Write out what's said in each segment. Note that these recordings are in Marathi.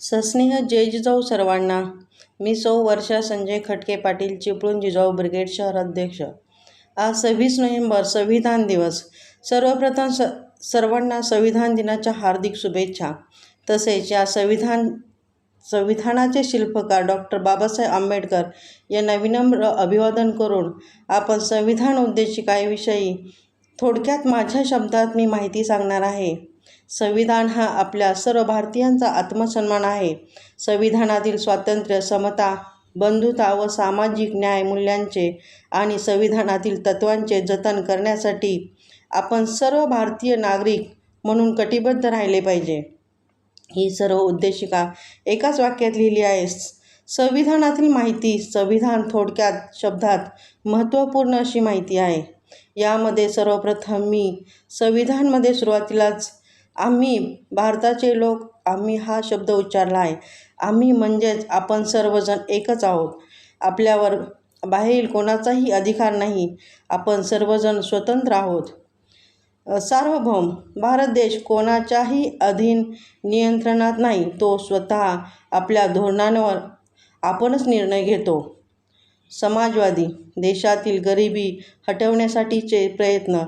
सस्नेह जय जिजाऊ सर्वांना. मी सौ वर्षा संजय खटके पाटील चिपळूण जिजाऊ ब्रिगेड शहर अध्यक्ष. आज सव्वीस नोव्हेंबर संविधान दिवस. सर्वप्रथम स सर्वांना संविधान दिनाच्या हार्दिक शुभेच्छा. तसेच या संविधान संविधानाचे शिल्पकार डॉक्टर बाबासाहेब आंबेडकर यांना विनम्र अभिवादन करून आपण संविधान उद्देशिकाविषयी थोडक्यात माझ्या शब्दात मी माहिती सांगणार आहे. संविधान हा आपल्या सर्व भारतीयांचा आत्मसन्मान आहे. संविधानातील स्वातंत्र्य समता बंधुता व सामाजिक न्याय मूल्यांचे आणि संविधानातील तत्त्वांचे जतन करण्यासाठी आपण सर्व भारतीय नागरिक म्हणून कटिबद्ध राहिले पाहिजे. ही सर्व उद्देशिका एकाच वाक्यात लिहिली आहे. संविधानातील माहिती संविधान थोडक्यात शब्दात महत्त्वपूर्ण अशी माहिती आहे. यामध्ये सर्वप्रथम मी संविधानमध्ये सुरुवातीलाच आम्ही भारताचे लोक आम्ही हा शब्द उच्चारला आहे. आम्ही म्हणजेच आपण सर्वजण एकच आहोत. आपल्यावर बाहेरील कोणाचाही अधिकार नाही. आपण सर्वजण स्वतंत्र आहोत. सार्वभौम भारत देश कोणाच्याही अधीन नियंत्रणात नाही. तो स्वतः आपल्या धोरणांवर आपणच निर्णय घेतो. समाजवादी देशातील गरिबी हटवण्यासाठीचे प्रयत्न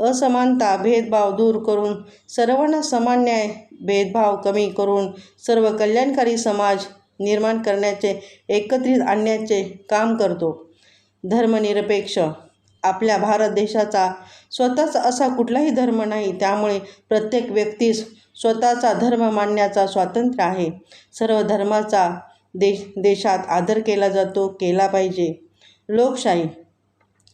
असमानता भेदभाव दूर करून सर्वांना समान न्याय भेदभाव कमी करून सर्व कल्याणकारी समाज निर्माण करण्याचे एकत्रित आणण्याचे काम करतो. धर्मनिरपेक्ष आपल्या भारत देशाचा स्वतःचा असा कुठलाही धर्म नाही त्यामुळे प्रत्येक व्यक्तीस स्वतःचा धर्म मानण्याचा स्वातंत्र्य आहे. सर्व धर्माचा देश देशात आदर केला जातो केला पाहिजे. लोकशाही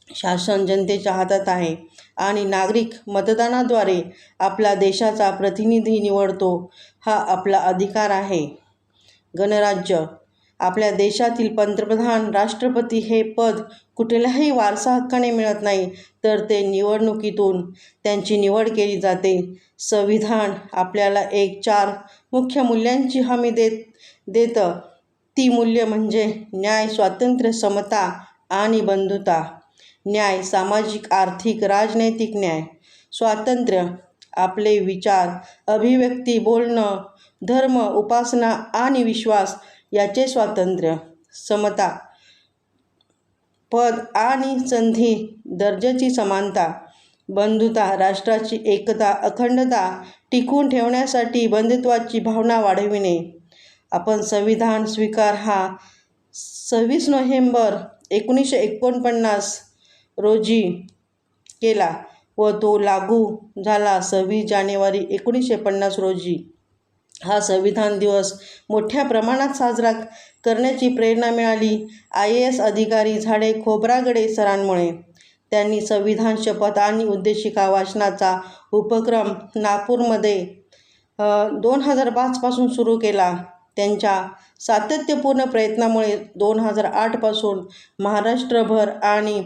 शासन जनतेच्या हातात आहे आणि नागरिक मतदानाद्वारे आपला देशाचा प्रतिनिधी निवडतो हा आपला अधिकार आहे. गणराज्य आपल्या देशातील पंतप्रधान राष्ट्रपती हे पद कुठल्याही वारसा हक्काने मिळत नाही तर ते निवडणुकीतून त्यांची निवड केली जाते. संविधान आपल्याला एक चार मुख्य मूल्यांची हमी देत देतं. ती मूल्य म्हणजे न्याय स्वातंत्र्य समता आणि बंधुता. न्याय सामाजिक आर्थिक राजनैतिक न्याय स्वातंत्र्य आपले विचार अभिव्यक्ती बोलणं धर्म उपासना आणि विश्वास याचे स्वातंत्र्य समता पद आणि संधी दर्जाची समानता बंधुता राष्ट्राची एकता अखंडता टिकून ठेवण्यासाठी बंधुत्वाची भावना वाढविणे. आपण संविधान स्वीकार हा सव्वीस नोव्हेंबर एकोणीसशे एकोणपन्नास रोजी केला व तो लागू झाला सव्वीस जानेवारी एकोणीसशे पन्नास रोजी. हा संविधान दिवस मोठ्या प्रमाणात साजरा करण्याची प्रेरणा मिळाली आय ए एस अधिकारी झाडे खोब्रागडे सरांमुळे. त्यांनी संविधान शपथ आणि उद्देशिका वाचनाचा उपक्रम नागपूरमध्ये दोन हजार पाचपासून सुरू केला. त्यांच्या सातत्यपूर्ण प्रयत्नामुळे दोन हजार आठपासून महाराष्ट्रभर आणि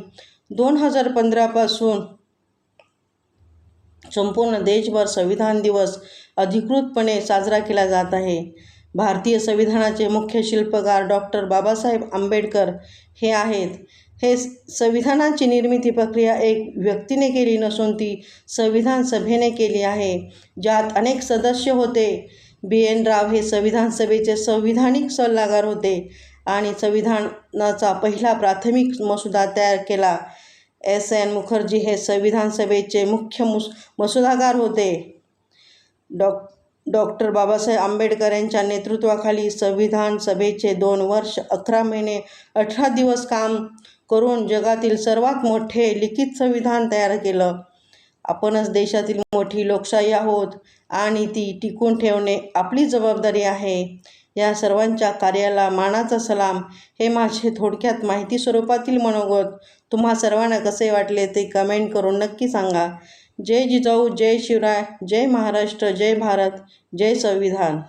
दोन हजार पंधरापासून संपूर्ण देशभर संविधान दिवस अधिकृतपणे साजरा केला जात आहे. भारतीय संविधानाचे मुख्य शिल्पकार डॉक्टर बाबासाहेब आंबेडकर हे आहेत. हे संविधानाची निर्मिती प्रक्रिया एक व्यक्तीने केली नसून ती संविधान सभेने केली आहे. ज्यात अनेक सदस्य होते. बी एन राव हे संविधान सभेचे संविधानिक सल्लागार होते. आणि संविधानाचा पहिला प्राथमिक मसुदा तयार केला. एस. एन. मुखर्जी हे संविधान सभेचे मुख्य मुस मसुदागार होते. डॉ डॉक्टर बाबासाहेब आंबेडकर यांच्या नेतृत्वाखाली संविधान सभेचे दोन वर्ष अकरा महिने अठरा दिवस काम करून जगातील सर्वात मोठे लिखित संविधान तयार केलं. आपणच देशातील मोठी लोकशाही आहोत आणि ती टिकून ठेवणे आपली जबाबदारी आहे. या सर्वांच्या कार्याला मानाचा सलाम. हे माझे थोडक्यात माहिती स्वरूपातील मनोगत. तुम्हा सर्वांना कसे वाटले ते कमेंट करून नक्की सांगा. जय जिजाऊ जय शिवराय जय महाराष्ट्र जय भारत जय संविधान.